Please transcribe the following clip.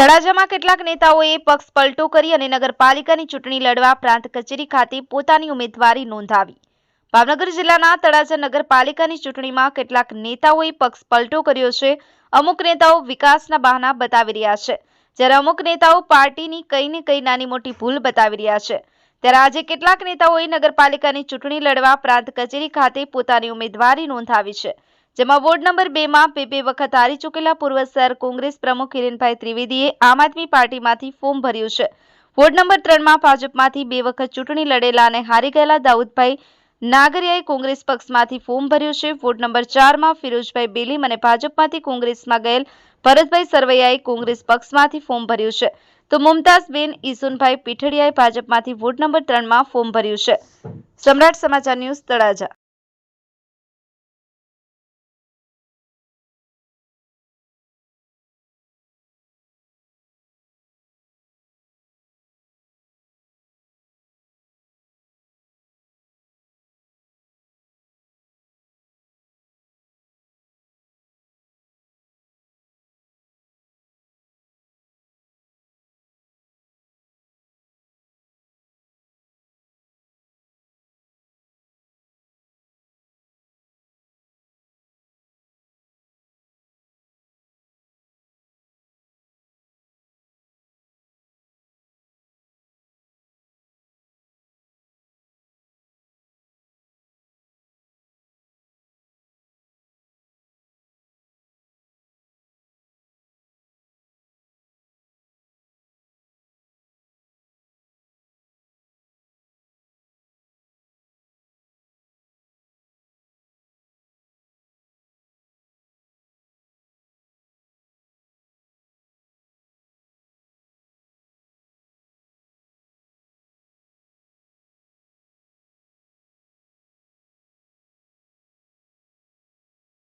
તળાજામાં કેટલાક નેતાઓએ પક્ષ પલટો કરી અને નગરપાલિકાની ચૂંટણી લડવા પ્રાંત કચેરી ખાતે પોતાની ઉમેદવારી નોંધાવી. ભાવનગર જિલ્લાના તળાજા નગરપાલિકાની ચૂંટણીમાં કેટલાક નેતાઓએ પક્ષ પલટો કર્યો છે. અમુક નેતાઓ વિકાસના બહાના બતાવી રહ્યા છે. જ્યારે અમુક નેતાઓ પાર્ટીની કઈ ને કઈ નાની મોટી ભૂલ બતાવી રહ્યા છે. ત્યારે આજે કેટલાક નેતાઓએ નગરપાલિકાની ચૂંટણી લડવા પ્રાંત કચેરી ખાતે પોતાની ઉમેદવારી નોંધાવી છે. જેમાં વોર્ડ નંબર બે માં બે બે વખત હારી ચૂકેલા પૂર્વ સર કોંગ્રેસ પ્રમુખ હિરેનભાઈ ત્રિવેદીએ આમ આદમી પાર્ટીમાંથી ફોર્મ ભર્યું છે. વોર્ડ નંબર ત્રણમાં ભાજપમાંથી બે વખત ચૂંટણી લડેલા અને હારી ગયેલા દાઉદભાઈ નાગરિયાએ કોંગ્રેસ પક્ષમાંથી ફોર્મ ભર્યું છે. વોર્ડ નંબર ચારમાં ફિરોજભાઈ બેલીમ અને ભાજપમાંથી કોંગ્રેસમાં ગયેલ ભરતભાઈ સરવૈયાએ કોંગ્રેસ પક્ષમાંથી ફોર્મ ભર્યું છે. તો મુમતાઝબેન ઈસુનભાઈ પીઠડિયાએ ભાજપમાંથી વોર્ડ નંબર ત્રણમાં ફોર્મ ભર્યું છે. સમ્રાટ સમાચાર ન્યૂઝ તળાજા.